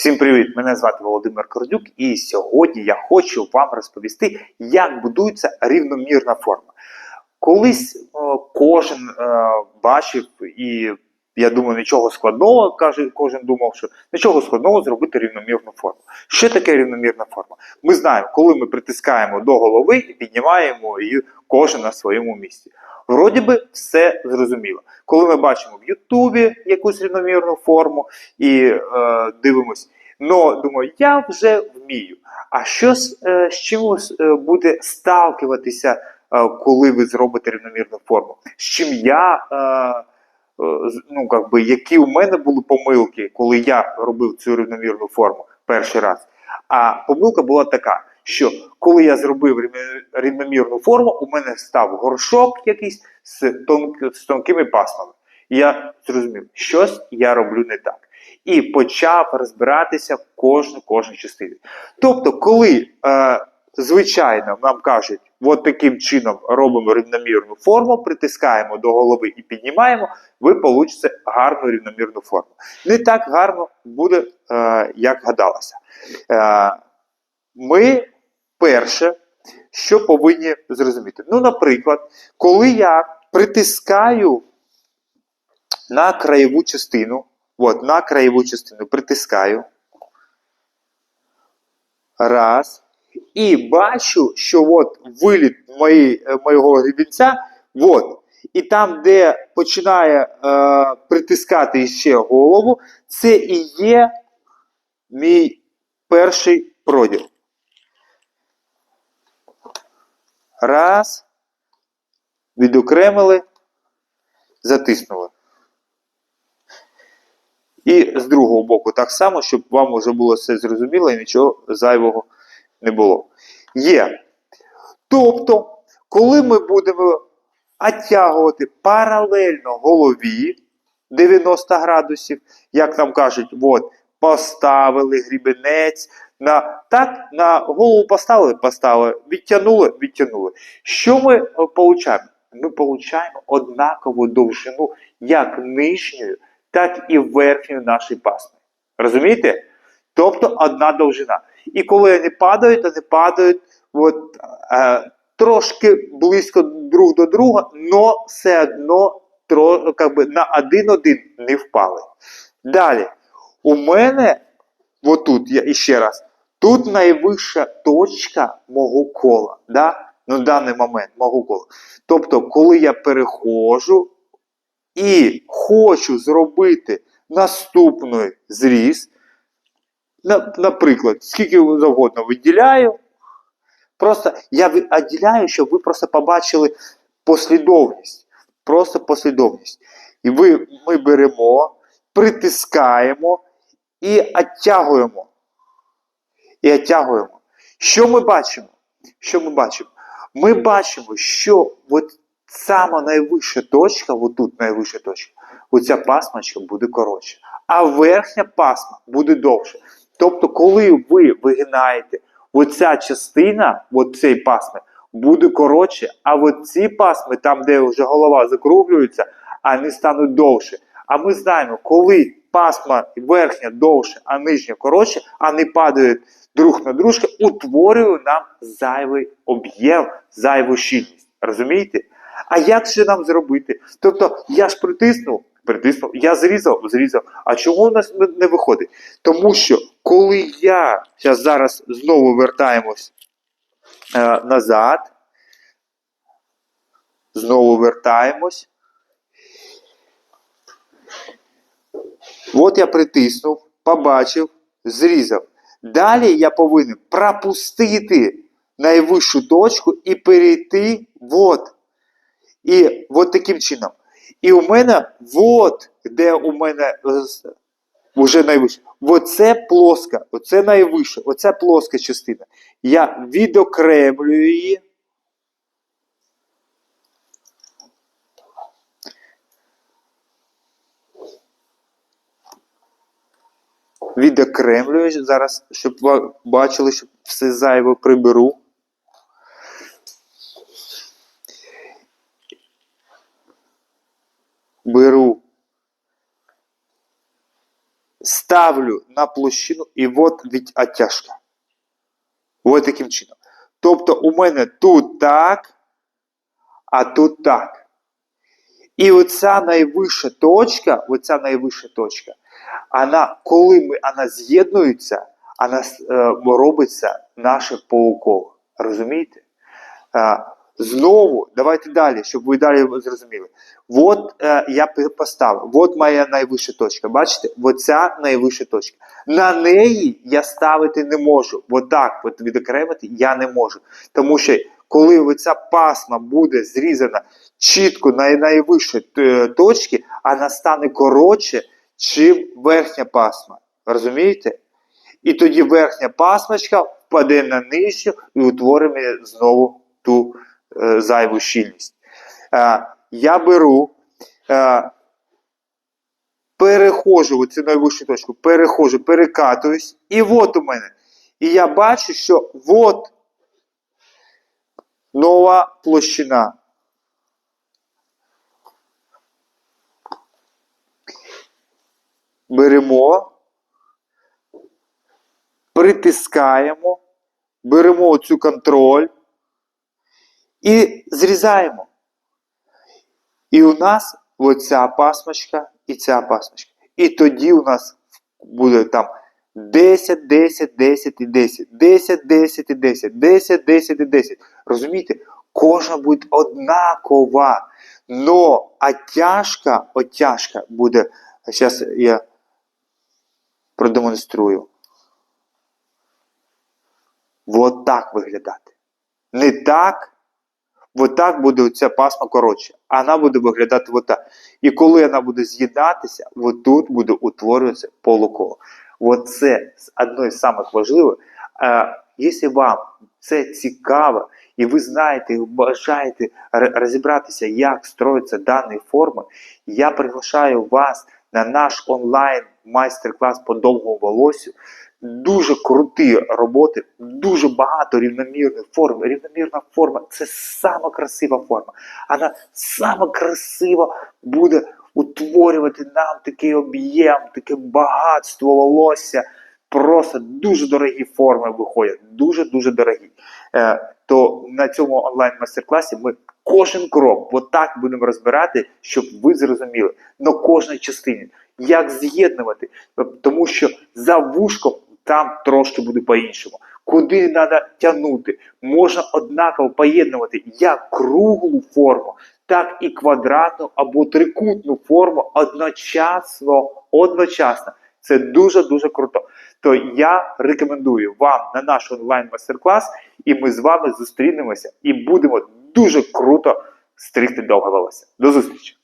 Всім привіт! Мене звати Володимир Кордюк, і сьогодні я хочу вам розповісти, як будується рівномірна форма. Колись е, кожен е, бачив, і я думаю, нічого складного, каже, кожен думав, що нічого складного зробити рівномірну форму. Що таке рівномірна форма? Ми знаємо, коли ми притискаємо до голови і піднімаємо її кожен на своєму місці. Вроді би все зрозуміло. Коли ми бачимо в Ютубі якусь рівномірну форму і е, дивимось, ну думаю, я вже вмію. А що з, е, з чим е, буде сталкиватися, е, коли ви зробите рівномірну форму? З чим я, е, е, ну как би, які у мене були помилки, коли я робив цю рівномірну форму перший раз? А помилка була така, що коли я зробив рівномірну форму, у мене став горшок якийсь з, тонк- з тонкими пасмами. Я зрозумів, щось я роблю не так. І почав розбиратися в кожну кожну частину. Тобто, коли е, звичайно нам кажуть, от таким чином робимо рівномірну форму, притискаємо до голови і піднімаємо, ви получите гарну рівномірну форму. Не так гарно буде, е, як гадалося. Е, ми перше, що повинні зрозуміти. Ну, наприклад, коли я притискаю на краєву частину, от, на краєву частину притискаю. Раз. І бачу, що от виліт мої, е, моєго грібінця, от. І там, де починає е, притискати ще голову, це і є мій перший проділ. Раз. Відокремили, затиснули. І з другого боку так само, щоб вам вже було все зрозуміло і нічого зайвого не було. Є. Тобто, коли ми будемо оттягувати паралельно голові 90 градусів, як нам кажуть, от, поставили грібенець, на, так, на голову поставили, поставили, відтягнули, відтягнули. Що ми е, получаємо? Ми получаємо однакову довжину як нижньої, так і верхньої нашої пасми. Розумієте? Тобто одна довжина. І коли вони падають, вони падають от, е, трошки близько друг до друга, але все одно тро, би, на один-один не впали. Далі, у мене, отут, я іще раз, тут найвища точка мого кола. Да? На даний момент мого кола. Тобто, коли я переходжу і хочу зробити наступний зріз, наприклад, скільки завгодно виділяю, просто я відділяю, щоб ви просто побачили послідовність. Просто послідовність. І ви, ми беремо, притискаємо і оттягуємо. І оттягуємо. Що ми бачимо? Що ми бачимо? Ми бачимо, що от сама найвища точка, отут найвища точка, оця пасмачка буде коротша, а верхня пасма буде довше. Тобто, коли ви вигинаєте, оця частина, оцей пасми, буде коротше, а от ці пасми, там, де вже голова закруглюється, вони стануть довше. А ми знаємо, коли пасма верхня довше, а нижня коротше, а не падають друг на дружку, утворює нам зайвий об'єм, зайву щільність. Розумієте? А як же нам зробити? Тобто я ж притиснув, притиснув, я зрізав, зрізав. А чому у нас не виходить? Тому що коли я зараз, зараз знову вертаємось е, назад, знову вертаємось. От я притиснув, побачив, зрізав. Далі я повинен пропустити найвищу точку і перейти от. І от таким чином. І у мене, от, де у мене е, вже найвище, оце плоска, оце найвище, оця плоска частина. Я відокремлюю її. Відокремлюю зараз, щоб ви бачили, щоб все зайве приберу. беру ставлю на площину і от від оттяжка. Ось таким чином. Тобто у мене тут так, а тут так. І оця найвища точка, оця найвища точка, вона, коли ми, вона з'єднується, вона е, робиться наше полуколо. Розумієте? Е, знову, давайте далі, щоб ви далі зрозуміли. От е, я поставив, от моя найвища точка. Бачите? Оця найвища точка. На неї я ставити не можу. Отак от відокремити я не можу. Тому що коли оця пасма буде зрізана чітко на найвищій е, точці, вона стане коротше, чим верхня пасма. Розумієте? І тоді верхня пасмочка впаде на нижню і утворимо знову ту е, зайву щільність. Е, я беру, е, перехожу цю найвищу точку, перехожу, перекатуюсь, і от у мене. І я бачу, що от нова площина. Беремо, притискаємо, беремо оцю контроль і зрізаємо. І у нас оця пасмочка і ця пасмочка. І тоді у нас буде там 10, 10, 10 і 10, 10, 10 і 10, 10, 10 і 10. Розумієте? Кожна буде однакова. Но оттяжка, оттяжка буде. Зараз я продемонструю. Вот так виглядати. Не так, вот так буде оця пасма коротше, а вона буде виглядати вот так. І коли вона буде з'єднатися, от тут буде утворюватися полуколо. От це одне з самих важливих. Якщо вам це цікаво, і ви знаєте, і бажаєте розібратися, як строїться дані форми, я приглашаю вас на наш онлайн майстер-клас по довгому волосю. Дуже круті роботи, дуже багато рівномірних форм. Рівномірна форма це сама красива форма. Вона сама красиво буде утворювати нам такий об'єм, таке багатство волосся. Просто дуже дорогі форми виходять, дуже-дуже дорогі. Е, то на цьому онлайн майстер-класі ми кожен крок отак будемо розбирати, щоб ви зрозуміли на кожній частині, як з'єднувати, тому що за вушком там трошки буде по-іншому. Куди треба тягнути, можна однаково поєднувати як круглу форму, так і квадратну або трикутну форму одночасно. одночасно. Це дуже дуже круто. То я рекомендую вам на наш онлайн майстер-клас, і ми з вами зустрінемося і будемо дуже круто стригти довге волосся. До зустрічі!